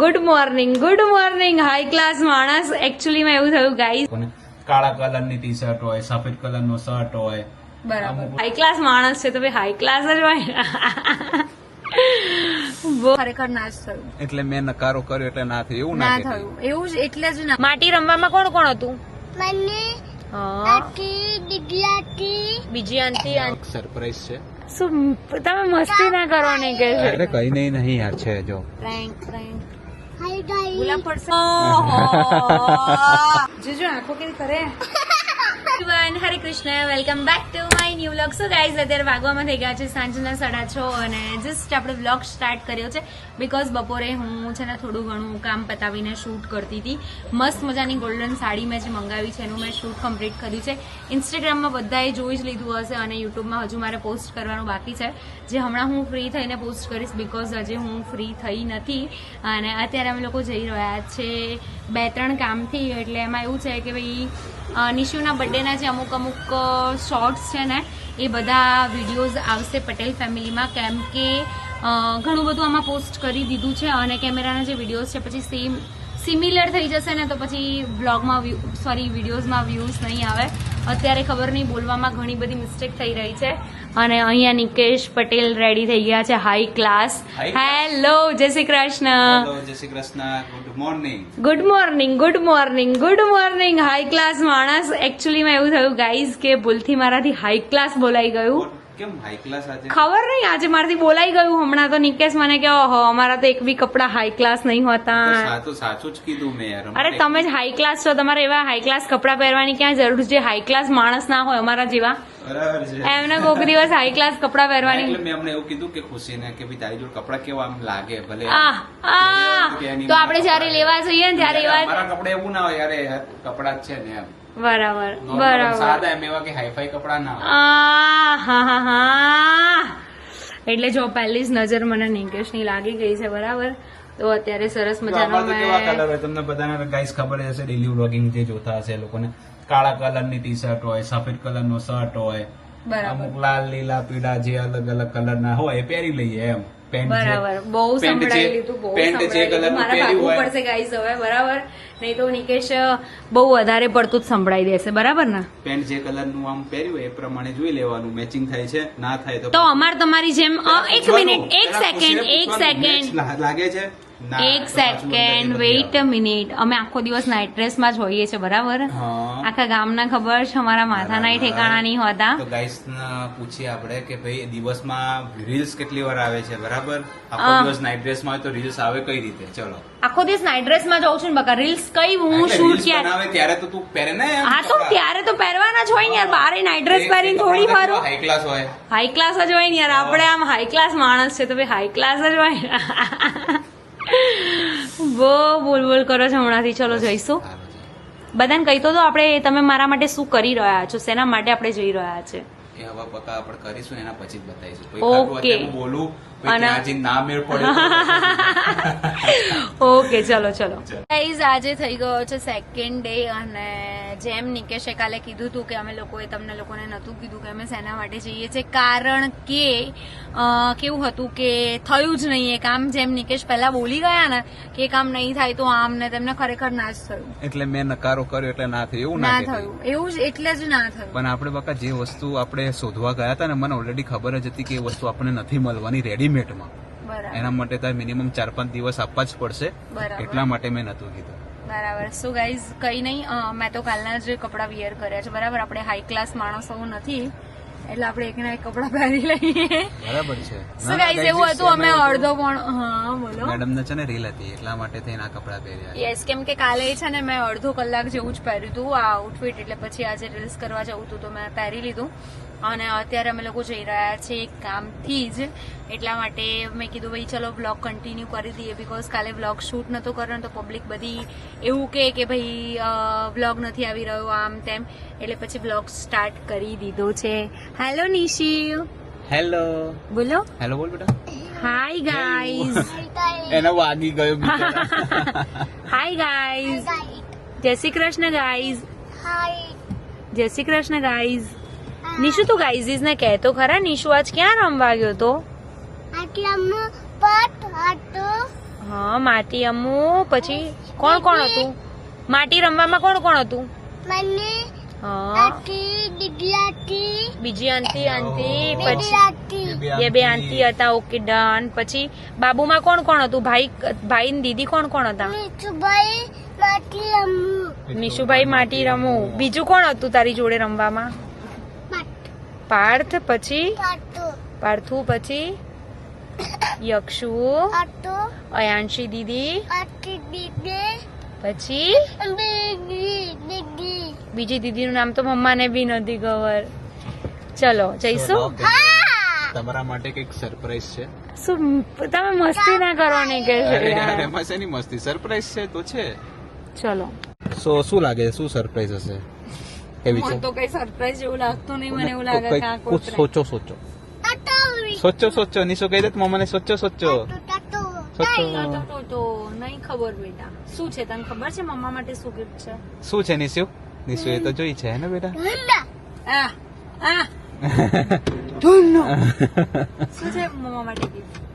Good morning good morning hi class માણસ. એકચ્યુઅલીમાં એવું થયું ગાઈઝ કાળા કાળા કલરની ટી શર્ટ હોય સફેદ કલરનો શર્ટ હોય. બરાબર. હાઈ ક્લાસ માણસ છે તો ભાઈ હાઈ ક્લાસ જ હોય ખરેખર ના જ થયું. એટલે મેં નકારો કર્યો એટલે ના થયું એવું ના ના થયું. એવું જ એટલે જ ના. માટી રમવામાં કોણ કોણ હતું? મને બીજી આંટી. સરપ્રાઈઝ છે. શું તમે મસ્તી ના કરો ને કે કઈ નહીં નહીં યાર છે જો. પ્રેન્ક પ્રેન્ક ગુલાબ પડશે જીજુ આંખો કેવી કરે? Everyone, Hare Krishna welcome back to my new vlog so guys અત્યારે વાગવામાં થઈ ગયા છે સાંજના સાડા છ અને જસ્ટ આપણે વ્લોગ સ્ટાર્ટ કર્યો છે બિકોઝ બપોરે હું છે ને થોડું ઘણું કામ પતાવીને શૂટ કરતી હતી. મસ્ત મજાની ગોલ્ડન સાડી મેં જે મંગાવી છે એનું મેં શૂટ કમ્પ્લીટ કર્યું છે. ઇન્સ્ટાગ્રામમાં બધાએ જોઈ જ લીધું હશે અને યુટ્યુબમાં હજુ મારે પોસ્ટ કરવાનું બાકી છે. જે હમણાં હું ફ્રી થઈને પોસ્ટ કરીશ બિકોઝ હજી હું ફ્રી થઈ નથી. અને અત્યારે અમે લોકો જઈ રહ્યા છે બે ત્રણ કામથી. એટલે એમાં એવું છે કે ભાઈ નિશુના બર્થડેના જે અમુક અમુક શોર્ટ્સ છે ને, એ બધા વિડીયોઝ આવશે પટેલ ફેમિલીમાં. કેમ કે ઘણું બધું આમાં પોસ્ટ કરી દીધું છે અને કેમેરાના જે વિડીયોઝ છે, પછી સેમ સિમિલર થઈ જશે ને તો પછી બ્લોગમાં સોરી વિડીયોઝમાં વ્યૂઝ નહીં આવે. અત્યારે ખબર નહીં બોલવામાં ઘણી બધી મિસ્ટેક થઈ રહી છે. અને અહીંયા નિકેશ પટેલ રેડી થઈ ગયા છે હાઈ ક્લાસ હેલો જય શ્રી કૃષ્ણ. જય Shri Krishna. Good morning good morning good morning good morning high class માણસ. એકચ્યુઅલીમાં એવું થયું ગાઈઝ કે ભૂલથી મારાથી હાઈ ક્લાસ બોલાઈ ગયું. કેમ હાઈ ક્લાસ આજે? ખબર નહીં આજે મારાથી બોલાઈ ગયું. હમણાં તો નિકેશ મને કે ઓહો અમારા તો એક બી કપડા હાઈ ક્લાસ નહીં હોતા. તો સાચું જ કીધું મેં યાર. અરે તમે જ હાઈ ક્લાસ છો. તમારે એવા હાઈ ક્લાસ કપડા પહેરવાની ક્યાં જરૂર છે? હાઈ ક્લાસ માણસ ના હોય અમારા જેવા. બરાબર છે. એમને કોઈક દિવસ હાઈ ક્લાસ કપડા એટલે પહેરવાની. મેં અમને એવું કીધું કે ખુશીને કે ભાઈ તારી જોડે કપડા કેવા આમ લાગે ભલે તો આપણે જ્યારે લેવા જઈએ ને ત્યારે એવા કપડા એવું ના હોય. યાર કપડા જ છે ને એમ. બરાબર બરાબર. સાદા એમ એવા કે હાઈફાઈ કપડા ના આ હા હા હા એટલે જો પહેલી જ નજર મને નિકેશની લાગી ગઈ છે બરાબર? તો અત્યારે સરસ મજાનો કલર મેં હોય? તમને બધાને ગાઈસ ખબર હશે ડેલી વ્લોગિંગ જે જોતા હશે લોકોને. કાળા કલરની ટી શર્ટ હોય સફેદ કલરનો શર્ટ હોય. અમુક લાલ લીલા પીળા જે અલગ અલગ કલરના હોય એ પહેરી લઈએ એમ. બરાબર. બહુ સંભળાઈ લીધું બહુ સંભળાઈ લીધું કલરનું મારે પહેર્યું ભાગવું પડશે ગાઈસ હવે બરાબર? નહીં તો નિકેશ બહુ વધારે પડતું જ સંભળાઈ દેશે બરાબર ને? પેન્ટ જે કલરનું આમ પહેર્યું એ પ્રમાણે જોઈ લેવાનું મેચિંગ થાય છે ના થાય તો તો અમાર તમારી જેમ એક. મિનિટ એક સેકન્ડ એક સેકન્ડ લાગે છે? ના, એક સેકન્ડ વેઇટ અ મિનિટ અમે આખો દિવસ નાઇટ ડ્રેસમાં જ હોઈએ છીએ બરાબર? આખા ગામના ખબર છે અમારા માથાના. ઠેકાણા નહીં હોતા. તો ગાઈસ પૂછીએ આપણે કે ભાઈ દિવસમાં રીલ્સ કેટલી વાર આવે છે બરાબર? આખો દિવસ નાઇટ ડ્રેસમાં હોય તો રીલ્સ આવે કઈ રીતે? ચલો. આખો દિવસ નાઇટ ડ્રેસમાં જાઉં છું ને બકા. રીલ્સ કઈ હું શું શૂટ reels ક્યાં? બનાવે ત્યારે તો તું પહેરે ને હા તો ત્યારે તો પહેરવાના જ હોય ને યાર. બારે નાઇટ ડ્રેસ પહેરીને થોડી કપડાં વાર ક્લાસ હોય હાઈ ક્લાસ જ હોય ને યાર. આપણે આમ હાઈ ક્લાસ માણસ છે તો ભાઈ હાઈ ક્લાસ જ હોય. બહુ બોલ બોલ કરો છો હમણાંથી. ચલો જઈશું. બધાને કહી તો આપણે તમે મારા માટે શું કરી રહ્યા છો? શેના માટે આપણે જઈ રહ્યા છે? એ હવે પકા આપણે કરીશું એના પછી જ બતાવીશું. હું બોલું ઓકે ચલો ચલો. ગાઈઝ આજે થઈ ગયો છે સેકન્ડ ડે અને જેમ નિકેશે કાલે કીધું હતું કે અમે લોકોએ તમને લોકોને નહોતું કીધું કે અમે શેના માટે જઈએ છીએ કારણ કે કેવું હતું કે થયું જ નહીં. એ કામ જેમ નિકેશ પહેલા બોલી ગયા ને કે એ કામ નહીં થાય તો આમ ને તેમને ખરેખર ના જ થયું. એટલે મેં નકારો કર્યો એટલે ના થયું? એવું ના ના થયું. એવું જ એટલે જ ના થયું. પણ આપણે બકા જે વસ્તુ આપણે શોધવા ગયા હતા ને મને ઓલરેડી ખબર જ હતી કે એ વસ્તુ આપણને નથી મળવાની રેડીમેડમાં એના માટે તારે મિનિમમ ચાર પાંચ દિવસ આપવા જ પડશે. એટલા માટે મેં નતું કીધું. બરાબર. સો ગાઈઝ કઈ નહીં મેં તો કાલના જ કપડાં વિયર કર્યા છે. બરાબર આપણે હાઈ ક્લાસ માણસો નથી. એટલે આપણે એકના એક કપડાં પહેરી લઈએ. બરાબર છે. સો ગાઈઝ એવું હતું અમે અડધો પણ હા બોલો. મેડમ ને છે ને રીલ હતી એટલા માટે થઈને આ કપડાં પહેર્યા યસ કેમ કે કાલે છે ને મેં અડધો કલાક જેવું જ પહેર્યું હતું આ આઉટફિટ એટલે પછી આજે રીલ્સ કરવા જવું હતું તો મેં પહેરી લીધું. અને અત્યારે અમે લોકો જઈ રહ્યા છીએ એક કામથી જ. એટલા માટે મેં કીધું ભાઈ ચલો બ્લોગ કન્ટિન્યુ કરી દઈએ બિકોઝ કાલે બ્લોગ શૂટ નહોતો કર્યો તો પબ્લિક બધી એવું કહે કે ભાઈ બ્લોગ નથી આવી રહ્યો આમ તેમ. એટલે પછી બ્લોગ સ્ટાર્ટ કરી દીધો છે. હેલો નિશી હેલો બોલો. હેલો બોલ બેટા. હાય ગાઈઝ એનો વાગી ગયો હાય ગાઈઝ જય શ્રી કૃષ્ણ ગાઈઝ હાય જય શ્રી કૃષ્ણ ગાઈઝ નિશુ તું ગાઈઝીઝ ને કહેતો ખરા નિશુ આજ ક્યાં રમવા ગયો તો? આટલામાં પટ હતો. હા માટી અમ્મુ પછી કોણ કોણ હતું? માટી રમવામાં કોણ કોણ હતું? બીજી આંટી આંટી પછી બે એ બે આંટી. હતા ઓકે ડન. પછી બાબુમાં કોણ કોણ હતું? ભાઈ ભાઈ ને દીદી કોણ કોણ હતા? નિશુભાઈ માટી રમવું નિશુભાઈ માટી રમું. બીજું કોણ હતું તારી જોડે રમવામાં? પાર્થ પછી? પાર્થુ. પછી? યક્ષુ. અયાંશી દીદી. પછી? બીજી દીદીનું નામ તો મમ્માને બી નથી ખબર. ચલો જઈશું? તમારા માટે કંઈક સરપ્રાઈઝ છે. શું તમે મસ્તી ના કરો ને કે. એમાં શેની મસ્તી? સરપ્રાઈઝ છે તો છે. ચલો. સો શું લાગે? શું સરપ્રાઈઝ હશે? કેવી છે તો કઈ સરપ્રાઈઝ જેવું લાગતું નહીં મને એવું લાગે કે આ કુછ સોચો સોચો. સોચો સોચો. નિશો કહી દે મમ્માને સોચો સોચો. નહીં ખબર બેટા. શું છે તને ખબર છે મમ્મા માટે શું ગિફ્ટ છે? શું છે નિશુ? નિશુ એ તો જોઈ છે ને બેટા? આ આ. શું છે મમ્મા માટે ગિફ્ટ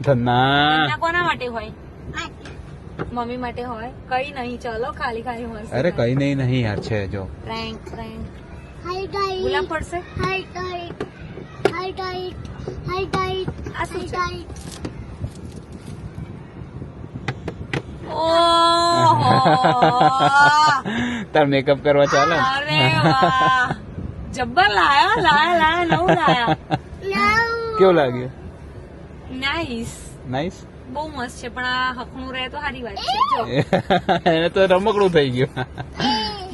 ધન્ના કોના માટે હોય? મમ્મી માટે હોય? કઈ નહીં ચલો ખાલી ખાલી હોય અરે કઈ નહીં નહીં યાર છે જો. પ્રેન્ક પ્રેન્ક હાઈ ડાઈ ગુલાબ પડશે? હાઈ ડાઈ હાઈ ડાઈ હાઈ ડાઈ આ શું હાઈ છે? ડાઈ ઓહો! તાર મેકઅપ કરવા ચાલે ને? અરે વાહ! જબ્બર લાયા લાયા લાયા નવું લાયા. નાઉ કેવું લાગ્યું? નાઈસ નાઈસ બહુ મસ્ત છે પણ આ હકનું રહે તો સારી વાત છે જો. એને તો રમકડું થઈ ગયું.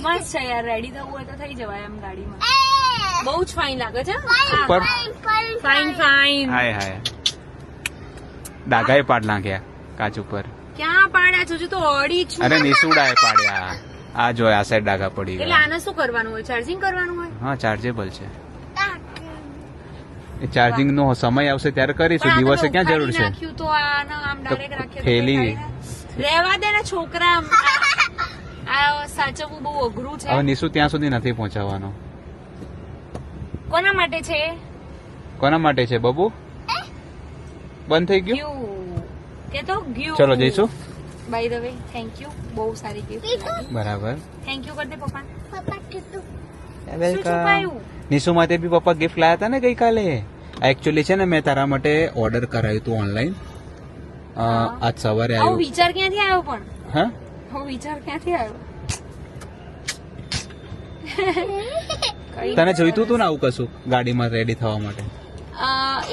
મસ્ત છે યાર રેડી થવું હોય તો થઈ જવાય એમ ગાડીમાં. બહુ જ ફાઇન લાગે છે fine fine fine fine hi hi. ડાઘાએ પાડ નાખ્યા કાચ ઉપર. ક્યાં પાડ્યા? છો તો ઓડી છું. અરે નિસુડાએ પાડ્યા. આ જો આ સાઈડ ડાઘા પડી એટલે આને શું કરવાનું હોય? ચાર્જિંગ કરવાનું હોય? હા ચાર્જેબલ છે. એ ચાર્જિંગ નો સમય આવશે ત્યારે કરીશું. દિવસે ક્યાં જરૂર છે? તો આમ ડાયરેક્ટ થેલી. રહેવા દે ને છોકરા આ સાચવવું બહુ અઘરું હવે નિશુ ત્યાં સુધી નથી પહોંચાડવાનો કોના માટે છે? કોના માટે છે બબુ? બંધ થઈ ગયું? ગ્યુ. કે તો ગ્યુ. ચલો જઈશું. By the way thank you બહુ સારી ગયું બરાબર. થેન્ક યુ કર દે પપ્પા. પપ્પા કીધું શું નિશુ માટે બી પપ્પા ગિફ્ટ લાયા હતા ને ગઈકાલે? એકચ્યુઅલી છે ને મેં તારા માટે ઓર્ડર કરાયું હતું ઓનલાઈન. આજ સવારે આવ્યું. વિચાર ક્યાંથી આવ્યો પણ? હા? હું વિચાર ક્યાંથી આવ્યો? તને જોઈતું હતું ને આવું કશું ગાડીમાં રેડી થવા માટે?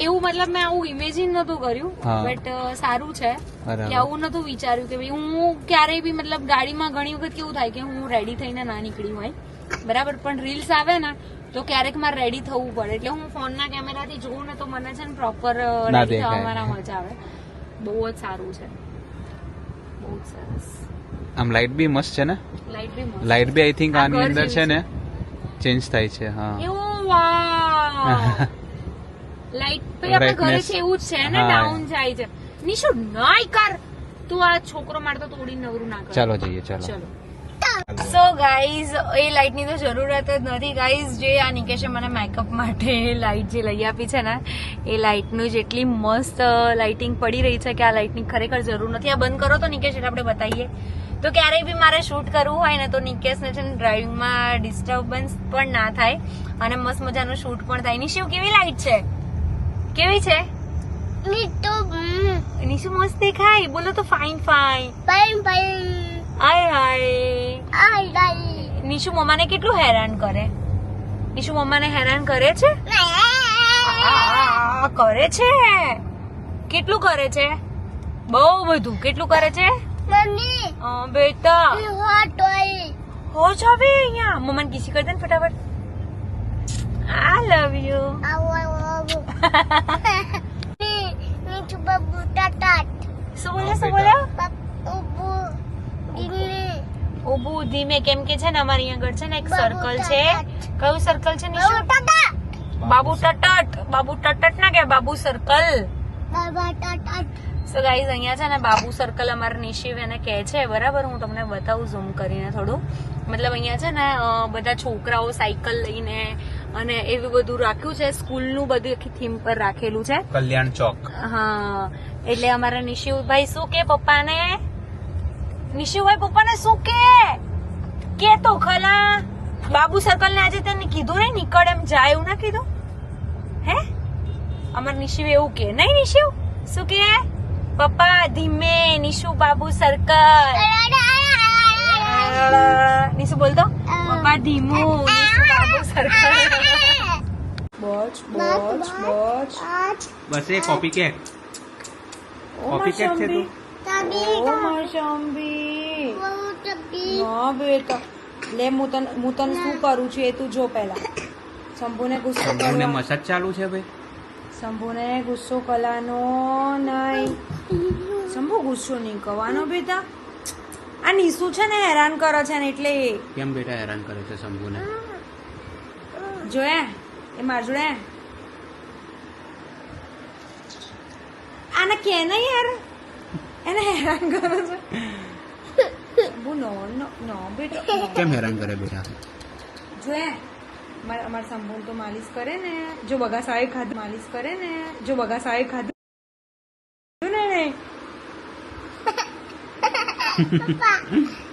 એવું મતલબ મેં આવું ઇમેજિન નતું કર્યું બટ સારું છે. કે આવું નતું વિચાર્યું કે ભાઈ હું ક્યારેય બી મતલબ ગાડીમાં ઘણી વખત કેવું થાય કે હું રેડી થઈને ના નીકળી હોય. બરાબર પણ રીલ્સ આવે ને તો ક્યારેક મારે રેડી થવું પડે. એટલે હું ફોનના કેમેરાથી જોઉં ને તો મને છે ને પ્રોપર ના રેડી થવામાં મજા આવે. બહુ જ સારું છે. બહુ જ સરસ. આમ લાઇટ બી મસ્ત છે ને? લાઈટ બી મસ્ત લાઇટ બી આઈ થિંક આની અંદર છે ને ચેન્જ થાય છે હા. એવું? વાહ લાઈટ ભાઈ આપણે ઘરે છે એવું જ છે ને ડાઉન જાય છે. નિશુ નાઈ કર. તું આ છોકરો મારતો તોડી નવરું ના કર. ચાલો જઈએ ચાલો. ચલો. સો ગાઈઝ એ લાઇટની તો જરૂરત જ નથી. ગાઈઝ જે આ નિકેશે મને મેકઅપ માટે લાઇટ જે લઈ આપી છે ને એ લાઇટનું જેટલી મસ્ત લાઇટિંગ પડી રહી છે કે આ લાઇટની ખરેખર જરૂર નથી. આ બંધ કરો તો નિકેશ એટલે આપણે બતાવીએ. તો ક્યારેય બી મારે શૂટ કરવું હોય ને તો નિકેશને છે ને ડ્રાઇવિંગમાં ડિસ્ટર્બન્સ પણ ના થાય અને મસ્ત મજાનું શૂટ પણ થાય. નિશુ કેવી લાઇટ છે? કેવી છે? નિશુ મસ્ત દેખાય. બોલો તો ફાઇન ફાઇન ફાઇન ફાઈન હાય હાય હાઈ ડાઈ નિશુ મમ્માને કેટલું હેરાન કરે? નિશુ મમ્માને હેરાન કરે છે? કરે છે? કેટલું કરે છે? બહુ બધું. કેટલું કરે છે? મમ્મી બેટા. હોય હો છો બી અહીંયા. મમ્માને કિસી કરી દે ને ફટાફટ. આ લવ યુ આવો આવો આવો. મી મીઠું બબુ ટાટાટ શું બોલ્યા શું બોલ્યા? દિલ્હી ધીમે કેમ કે છે ને અમારી અહીંયા આગળ છે ને એક સર્કલ છે. કયું સર્કલ છે બબુ નિશુ? બાબુ ટટટ બાબુ ટટટ ના કે બાબુ સર્કલ બાબા ટાટાટ સો ગાઈઝ અહીંયા છે ને બાબુ સર્કલ અમારા નિશિવ એને કહે છે બરાબર? હું તમને બતાવું ઝૂમ કરીને થોડું. મતલબ અહીંયા છે ને બધા છોકરાઓ સાયકલ લઈને અને એવું બધું રાખ્યું છે. સ્કૂલનું બધું આખી થીમ પર રાખેલું છે. કલ્યાણ ચોક. હા. એટલે અમારા નિશિવભાઈ શું કે પપ્પાને? નિશિવભાઈ પપ્પાને શું કે? કે તો ખલા બાબુ સર્કલ ને આજે તેને કીધું ને નીકળ એમ જાય એવું ના કીધું? હે? અમાર નિશિવ એવું કે નહીં નિશિવ? શું કે? પપ્પા ધીમે નિશુ બાબુ સર્કલ. નિશુ બોલતો પપ્પા ધીમું નિશુ બાબુ સર્કલ. બોચ બોચ બોચ બસ એ કોપી કેટ કોપી કેટ છે તું. ઓ માશંબી ના બેટા. લે હું તને હું તને શું કરું છું એ તું જો પહેલા. શંભુને ગુસ્સો શંભુને મસાજ ચાલુ છે ભાઈ? શંભુને ગુસ્સો કરવાનો નહીં. શંભુ ગુસ્સો નહીં કરવાનો બેટા. આ નીસુ છે ને હેરાન કરે છે ને એટલે. કેમ બેટા હેરાન કરે છે શંભુને? જોયા એ માર જોડે આને કે નહીં યાર? એને હેરાન કરો છો. શંભુ નો નો નો બેટા. કેમ હેરાન કરે બેટા? જોયા અમાર અમાર સંભોન તો માલિશ કરે ને. જો બગા સાહેબ ખાધ માલિશ કરે ને. જો બગા સાહેબ ખાધ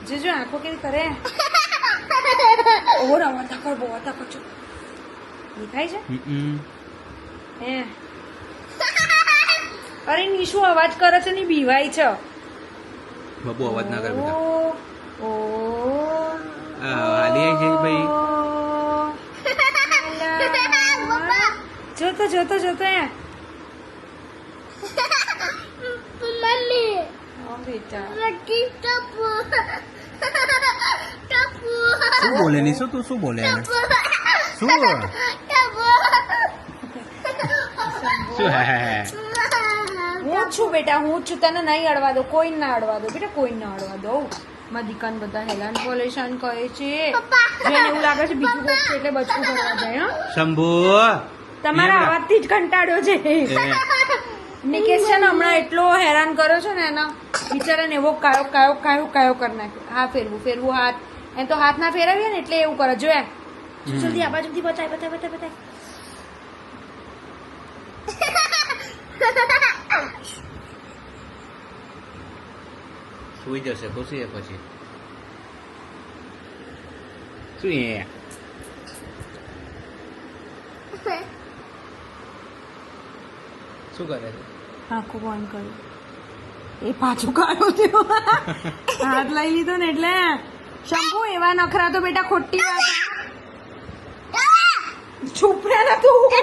જો જો આંખો કેવી કરે. ઓર અવાજ કર બહુ અવાજ કર છો દેખાય છે. હે. અરે શું અવાજ કરે છે ની બીવાય છે. બબુ અવાજ ના કરે બેટા. ઓ હાલી આઈ જઈ ભાઈ? જોતો જોતો જોતો એ. મમ્મી હા બેટા રકી ટપુ ટપુ શું બોલે ની શું? તું શું? બોલે શું? શું હે હે. હે જ છું બેટા હું જ છું. તને નહીં અડવા દો કોઈ ના અડવા દો બેટા કોઈ ના અડવા દો મારા દીકાન બધા હેલાન પોલેશન કહે છે. જેને એવું લાગે છે બીજું કોક છે એટલે બચકું કરવા જાય હં? શંભુ. તમારા અવાજથી જ કંટાળ્યો છે. નિકેશ છે ને હમણાં એટલો હેરાન કર્યો છે ને એના. બિચારાને એવો કાયો કાયો કાયો કાયો કરી નાખ્યો. હા ફેરવું ફેરવું હાથ. એ તો હાથ ના ફેરવીએ ને એટલે એવું કરે. જોયા જલ્દી આ બાજુથી બતાય બતાય બતાય બતાય. સુઈ જશે ખુશી એ પછી. શું એ શું કરે છે? આખું બંધ કર્યું એ પાછું કાઢો થયો હાથ લઈ લીધો ને એટલે. શંભુ એવા નખરા તો બેટા ખોટી વાત. ચૂપ ના તું એ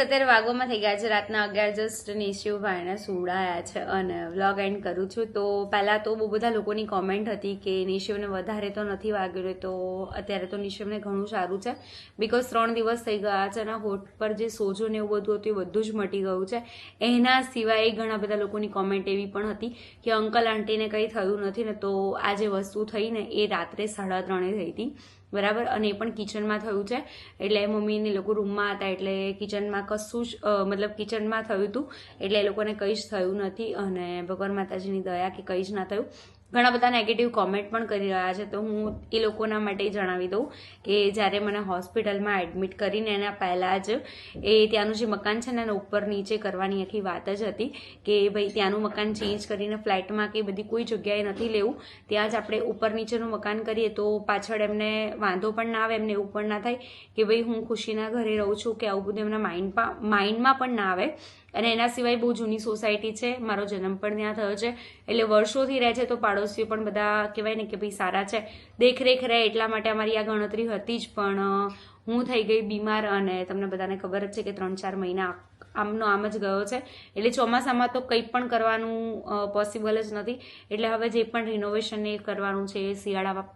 અત્યારે વાગોમાં થઈ ગયા છે. રાતના અગિયાર જસ્ટ નિશિવભાઈને સુવડાયા છે અને વ્લોગ એન્ડ કરું છું. તો પહેલાં તો બહુ બધા લોકોની કોમેન્ટ હતી કે નિશિવને વધારે તો નથી વાગ્યું તો અત્યારે તો નિશિવને ઘણું સારું છે. બિકોઝ ત્રણ દિવસ થઈ ગયા છે અને હોઠ પર જે સોજો ને એવું બધું હતું એ બધું જ મટી ગયું છે. એના સિવાય ઘણા બધા લોકોની કોમેન્ટ એવી પણ હતી કે અંકલ આંટીને કંઈ થયું નથી ને તો આ જે વસ્તુ થઈ ને એ રાત્રે સાડા ત્રણે થઈ હતી. બરાબર? અને એ પણ કિચનમાં થયું છે. એટલે મમ્મીને લોકો રૂમમાં હતા, એટલે કિચનમાં કશું જ મતલબ કિચનમાં થયું હતું એટલે એ લોકોને કંઈ જ થયું નથી. અને ભગવાન માતાજીની દયા કે કંઈ જ ના થયું. ઘણા બધા નેગેટિવ કોમેન્ટ પણ કરી રહ્યા છે. તો હું એ લોકોના માટે જણાવી દઉં કે જ્યારે મને હોસ્પિટલમાં એડમિટ કરીને એના પહેલાં જ એ ત્યાંનું જે મકાન છે ને એના ઉપર નીચે કરવાની આખી વાત જ હતી કે ભાઈ ત્યાંનું મકાન ચેન્જ કરીને ફ્લેટમાં કે બધી કોઈ જગ્યાએ નથી લેવું. ત્યાં જ આપણે ઉપર નીચેનું મકાન કરીએ તો પાછળ એમને વાંધો પણ ના આવે, એમને એવું પણ ના થાય કે ભાઈ હું ખુશીના ઘરે રહું છું કે આવું બધું એમના માઇન્ડમાં માઇન્ડમાં પણ ના આવે. અને એના સિવાય બહુ જૂની સોસાયટી છે, મારો જન્મ પણ ત્યાં થયો છે. એટલે વર્ષોથી રહે છે તો પાડોશીઓ પણ બધા કહેવાય ને કે ભાઈ સારા છે. દેખરેખ રહે એટલા માટે અમારી આ ગણતરી હતી જ, પણ હું થઈ ગઈ બીમાર અને તમને બધાને ખબર જ છે કે ત્રણ ચાર મહિના આમનો આમ જ ગયો છે. એટલે ચોમાસામાં તો કંઈ પણ કરવાનું પોસિબલ જ નથી. એટલે હવે જે પણ રિનોવેશન એ કરવાનું છે એ શિયાળામાં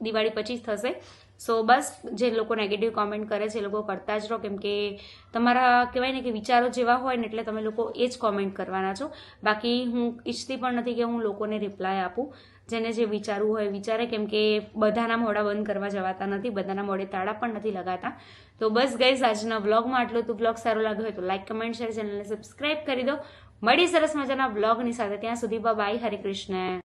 દિવાળી પછી જ થશે. સો બસ જે લોકો નેગેટિવ કોમેન્ટ કરે છે, એ લોકો કરતા જ રહો. કેમ કે તમારા, કહેવાય ને કે વિચારો જેવા હોય ને એટલે તમે લોકો એ જ કોમેન્ટ કરવાના છો. બાકી હું ઈચ્છતી પણ નથી કે હું લોકોને રિપ્લાય આપું. જેને જે વિચારવું હોય, વિચારે. કેમ કે બધાના મોડા બંધ કરવા જવાતા નથી, બધાના મોડે તાળા પણ નથી લગાતા. તો બસ ગઈઝ આજના વ્લોગમાં આટલું તો વ્લોગ સારો લાગ્યો હોય તો લાઇક કમેન્ટ શેર ચેનલને સબસ્ક્રાઈબ કરી દો. મળી સરસ મજાના વ્લોગની સાથે. ત્યાં સુધી બાય હરે કૃષ્ણ